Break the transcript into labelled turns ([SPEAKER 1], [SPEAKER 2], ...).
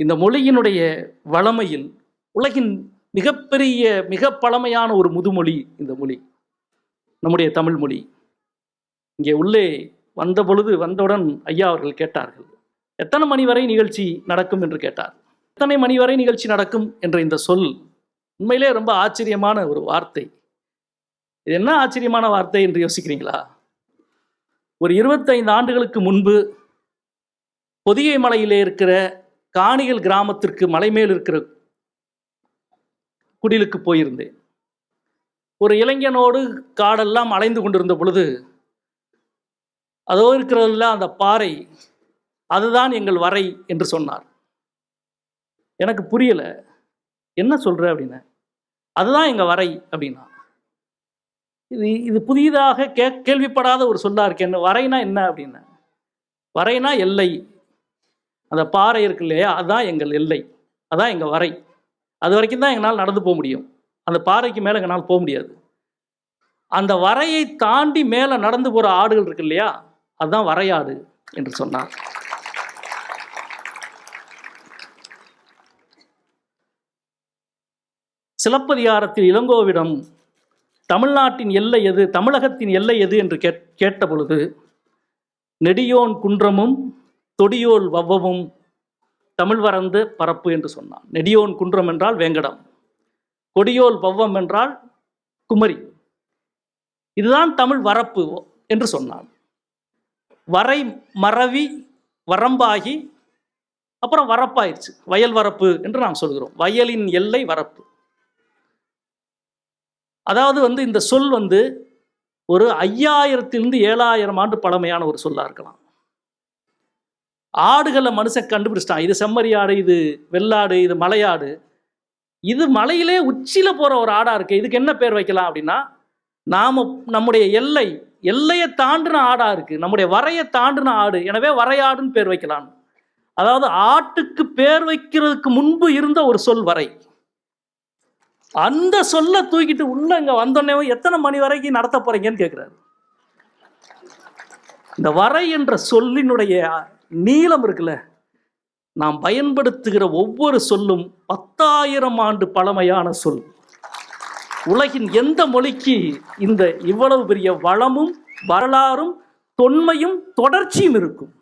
[SPEAKER 1] இந்த மொழியினுடைய வளமையில் உலகின் மிகப்பெரிய மிக பழமையான ஒரு முதுமொழி இந்த மொழி. நம்முடைய தமிழ் மொழி. இங்கே உள்ளே வந்த பொழுது வந்தவுடன் ஐயா அவர்கள் கேட்டார்கள் எத்தனை மணி வரை நிகழ்ச்சி நடக்கும்? என்று கேட்டார். எத்தனை மணி வரை நிகழ்ச்சி நடக்கும்? என்ற இந்த சொல் உண்மையிலே ரொம்ப ஆச்சரியமான ஒரு வார்த்தை. இது என்ன ஆச்சரியமான வார்த்தை என்று யோசிக்கிறீங்களா? ஒரு இருபத்தைந்து ஆண்டுகளுக்கு முன்பு பொதிகை மலையிலே இருக்கிற காணிகள் கிராமத்திற்கு மலை மேல் இருக்கிற குடிலுக்கு போயிருந்தேன். ஒரு இளைஞனோடு காடெல்லாம் அலைந்து கொண்டிருந்த பொழுது அதோ இருக்கிறதில்ல அந்த பாறை அதுதான் எங்கள் வரை என்று சொன்னார். எனக்கு புரியல என்ன சொல்ற? அப்படின்னு அதுதான் எங்க வரை அப்படின்னா. இது இது புதிதாக கே கேள்விப்படாத ஒரு சொல்லா இருக்கு என்ன வரைனா என்ன? அப்படின்னு வரைனா எல்லை அந்த பாறை இருக்கு இல்லையா அதுதான் எங்கள் எல்லை. அதான் எங்கள் வரை. அது வரைக்கும் தான் எங்களால் நடந்து போக முடியும். அந்த பாறைக்கு மேலே எங்களால் போக முடியாது. அந்த வரையை தாண்டி மேலே நடந்து போகிற ஆடுகள் இருக்கு இல்லையா அதுதான் வரையாடு என்று சொன்னார். சிலப்பதிகாரத்தில் இளங்கோவிடம் தமிழ்நாட்டின் எல்லை எது தமிழகத்தின் எல்லை எது? என்று கேட் கேட்ட பொழுது நெடியோன் குன்றமும் தொடியோல் வவ்வமும் தமிழ் வரந்து பரப்பு என்று சொன்னான். நெடியோன் குன்றம் என்றால் வேங்கடம். கொடியோல் வவ்வம் என்றால் குமரி. இதுதான் தமிழ் வரப்பு என்று சொன்னான். வரை மறவி வரம்பாகி அப்புறம் வரப்பாயிருச்சு வயல் வரப்பு என்று நாம் சொல்கிறோம். வயலின் எல்லை வரப்பு. அதாவது வந்து இந்த சொல் வந்து ஒரு ஐயாயிரத்திலிருந்து ஏழாயிரம் ஆண்டு பழமையான ஒரு சொல்லா இருக்கலாம். ஆடுகளை மனுஷன் கண்டுபிடிச்சிட்டான். இது செம்மறி ஆடு இது வெள்ளாடு இது மலையாடு. இது மலையிலே உச்சியில் போகிற ஒரு ஆடாக இருக்கு இதுக்கு என்ன பேர் வைக்கலாம் அப்படின்னா நாம் நம்முடைய எல்லை எல்லையை தாண்டின ஆடாக இருக்கு. நம்முடைய வரையை தாண்டின ஆடு. எனவே வரையாடுன்னு பேர் வைக்கலாம். அதாவது ஆட்டுக்கு பேர் வைக்கிறதுக்கு முன்பு இருந்த ஒரு சொல் வரை. அந்த சொல்ல தூக்கிட்டு உள்ள இங்க வந்தோடனே எத்தனை மணி வரைக்கும் நடத்த போறீங்கன்னு கேட்கிறாரு இந்த வரை என்ற சொல்லினுடைய நீளம் இருக்குல்ல. நாம் பயன்படுத்துகிற ஒவ்வொரு சொல்லும் பத்தாயிரம் ஆண்டு பழமையான சொல். உலகின் எந்த மொழிக்கு இந்த இவ்வளவு பெரிய வளமும் வரலாறும் தொன்மையும் தொடர்ச்சியும் இருக்கும்?